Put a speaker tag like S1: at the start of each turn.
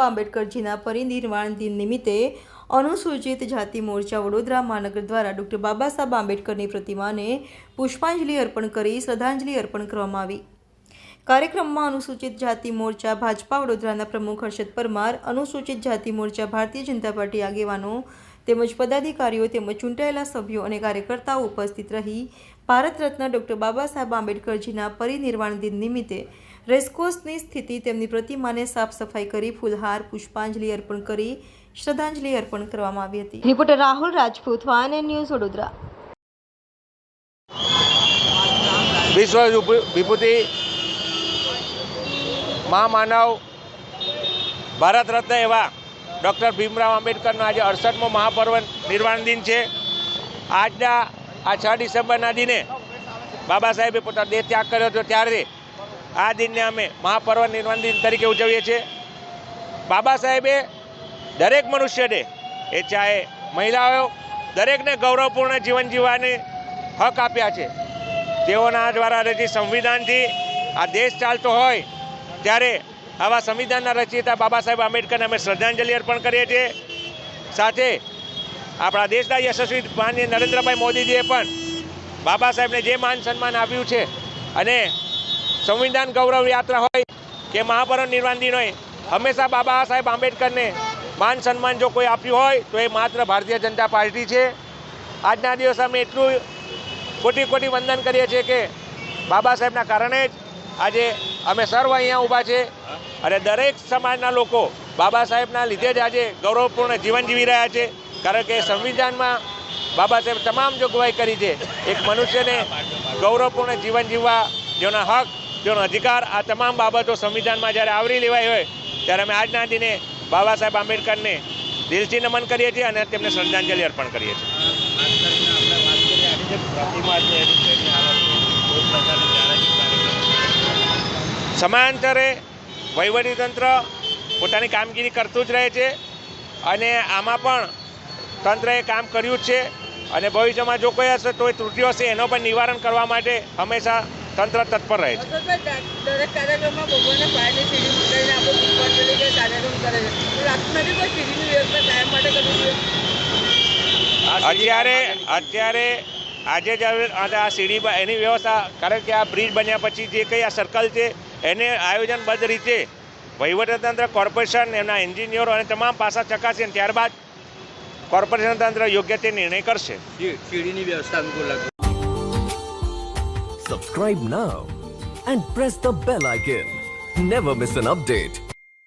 S1: આંબેડકરજીના પરિનિર્વાણ દિન નિમિત્તે અનુસૂચિત જાતિ મોરચા વડોદરા મહાનગર દ્વારા ડોક્ટર બાબા સાહેબ આંબેડકરની પ્રતિમાને પુષ્પાંજલિ અર્પણ કરી શ્રદ્ધાંજલિ અર્પણ કરવામાં આવી. કાર્યક્રમમાં અનુસૂચિત જાતિ મોરચા ભાજપા વડોદરાના પ્રમુખ હર્ષદ પરમાર, અનુસૂચિત જાતિ મોરચા ભારતીય જનતા પાર્ટી આગેવાનો તેમજ પદાધિકારીઓ તેમજ ચૂંટાયેલા સભ્યો અને કાર્યકર્તાઓ ઉપસ્થિત રહી ભારત રત્ન ડૉક્ટર બાબા સાહેબ આંબેડકરજીના પરિનિર્વાણ દિન નિમિત્તે રેસકોર્સની સ્થિતિ તેમની પ્રતિમાને સાફ સફાઈ કરી ફૂલહાર પુષ્પાંજલિ અર્પણ કરી શ્રદ્ધાંજલિ અર્પણ કરવામાં આવી હતી. Reporter Rahul Rajput one news Vadodara.
S2: વિશ્વ વિભૂ- વિભૂતિ મહામાનવ ભારત રત્ન એવા ડૉક્ટર ભીમરાવ આંબેડકરનો આજે અડસઠમો મહાપર્વ નિર્વાણ દિન છે. આજના, આ છ ડિસેમ્બરના દિને બાબા સાહેબે પોતાનો દેહ ત્યાગ કર્યો હતો. ત્યારે આ દિનને અમે મહાપર્વ નિર્વાણ દિન તરીકે ઉજવીએ છીએ. બાબા સાહેબે દરેક મનુષ્યને, એ ચાહે મહિલાઓ, દરેકને ગૌરવપૂર્ણ જીવન જીવવાની હક આપ્યા છે. તેઓના દ્વારા રહેતી સંવિધાનથી આ દેશ ચાલતો હોય, ત્યારે આવા સંવિધાનના રચયિતા બાબા સાહેબ આંબેડકરને અમે શ્રદ્ધાંજલિ અર્પણ કરીએ છીએ. સાથે આપણા દેશના યશસ્વી માન્ય નરેન્દ્રભાઈ મોદીજીએ પણ બાબા સાહેબને જે માન સન્માન આપ્યું છે અને સંવિધાન ગૌરવ યાત્રા હોય કે મહાપરણ નિર્વાણ દિન હોય, હંમેશા બાબા સાહેબ આંબેડકરને માન સન્માન જો કોઈ આપ્યું હોય, તો એ માત્ર ભારતીય જનતા પાર્ટી છે. આજના દિવસે અમે એટલું કોટી કોટી વંદન કરીએ છીએ કે બાબા સાહેબના કારણે જ આજે અમે સર્વ અહીંયા ઊભા છે અને દરેક સમાજના લોકો બાબા સાહેબના લીધે જ આજે ગૌરવપૂર્ણ જીવન જીવી રહ્યા છે. કારણ કે સંવિધાનમાં બાબા સાહેબ તમામ જોગવાઈ કરી છે. એક મનુષ્યને ગૌરવપૂર્ણ જીવન જીવવા જેનો હક, જેનો અધિકાર આ તમામ બાબતો સંવિધાનમાં જ્યારે આવરી લેવાઈ હોય, ત્યારે અમે આજના દિને બાબા સાહેબ આંબેડકરને દિલથી નમન કરીએ છીએ અને તેમને શ્રદ્ધાંજલિ અર્પણ કરીએ છીએ. સમયાંતરે વહીવટીતંત્ર પોતાની કામગીરી કરતું જ રહે છે અને આમાં પણ તંત્રએ કામ કર્યું જ છે અને ભવિષ્યમાં જો કોઈ હશે તો એ ત્રુટિઓ હશે એનો પણ નિવારણ કરવા માટે હંમેશા તંત્ર તત્પર રહે છે. અત્યારે અત્યારે આજે જ આ આ સીડી એની વ્યવસ્થા કારણ કે આ બ્રિજ બન્યા પછી જે કંઈ આ સર્કલ છે એને આયોજનબદ્ધ રીતે વહીવટતંત્ર કોર્પોરેશન એમના એન્જિનિયરો અને તમામ પાસા ચકાસી અને ત્યારબાદ કોર્પોરેશન તંત્ર યોગ્ય તે નિર્ણય કરશે
S3: સીડીની વ્યવસ્થા અનુકૂળ
S4: Subscribe now and press the bell icon. Never miss an update.